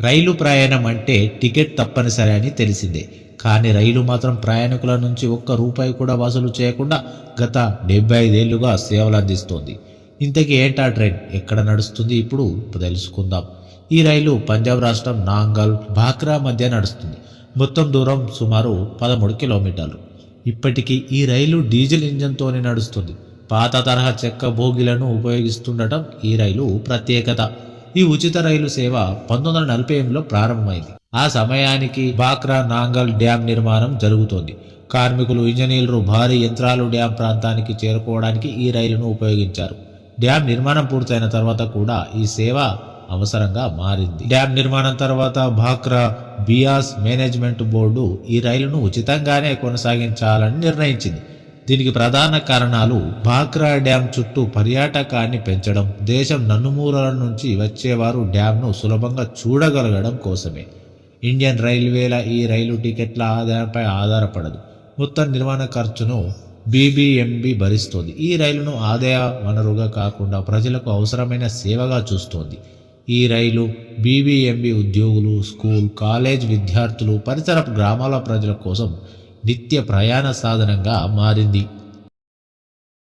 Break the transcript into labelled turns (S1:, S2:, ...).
S1: రైలు ప్రయాణం అంటే టికెట్ తప్పనిసరి అని తెలిసిందే. కానీ రైలు మాత్రం ప్రయాణికుల నుంచి ఒక్క రూపాయి కూడా వసూలు చేయకుండా గత డెబ్బై ఐదేళ్ళుగా సేవలు అందిస్తోంది. ఇంతకీ ఏంటా ట్రైన్ ఎక్కడ నడుస్తుంది ఇప్పుడు? తెలుసుకుందాం. ఈ రైలు పంజాబ్ రాష్ట్రం నాంగల్ భాక్రా మధ్య నడుస్తుంది. మొత్తం దూరం సుమారు పదమూడు కిలోమీటర్లు. ఇప్పటికీ ఈ రైలు డీజిల్ ఇంజన్తోనే నడుస్తుంది. పాత తరహా చెక్క భోగిలను ఉపయోగిస్తుండటం ఈ రైలు ప్రత్యేకత. ఈ ఉచిత రైలు సేవ పంతొమ్మిది వందల నలభై ఎనిమిదిలో ప్రారంభమైంది. ఆ సమయానికి బాక్రా నాంగల్ డ్యాం నిర్మాణం జరుగుతోంది. కార్మికులు ఇంజనీర్లు భారీ యంత్రాలు డ్యాం ప్రాంతానికి చేరుకోవడానికి ఈ రైలును ఉపయోగించారు. డ్యాం నిర్మాణం పూర్తయిన తర్వాత కూడా ఈ సేవ అవసరంగా మారింది. డ్యాం నిర్మాణం తర్వాత భాక్రా బియాస్ మేనేజ్మెంట్ బోర్డు ఈ రైలును ఉచితంగానే కొనసాగించాలని నిర్ణయించింది. దీనికి ప్రధాన కారణాలు భాక్రా డ్యాం చుట్టూ పర్యాటకాన్ని పెంచడం దేశం నన్నుమూరల నుంచి వచ్చేవారు డ్యాంను సులభంగా చూడగలగడం కోసమే. ఇండియన్ రైల్వేల ఈ రైలు టికెట్ల ఆదాయంపై ఆధారపడదు. మొత్తం నిర్మాణ ఖర్చును బీబీఎంబీ భరిస్తోంది. ఈ రైలును ఆదాయ వనరుగా కాకుండా ప్రజలకు అవసరమైన సేవగా చూస్తోంది. ఈ రైలు బీబీఎంబీ ఉద్యోగులు స్కూల్ కాలేజ్ విద్యార్థులు పరిసర గ్రామాల ప్రజల కోసం నిత్య ప్రయాణ సాధనంగా మారింది.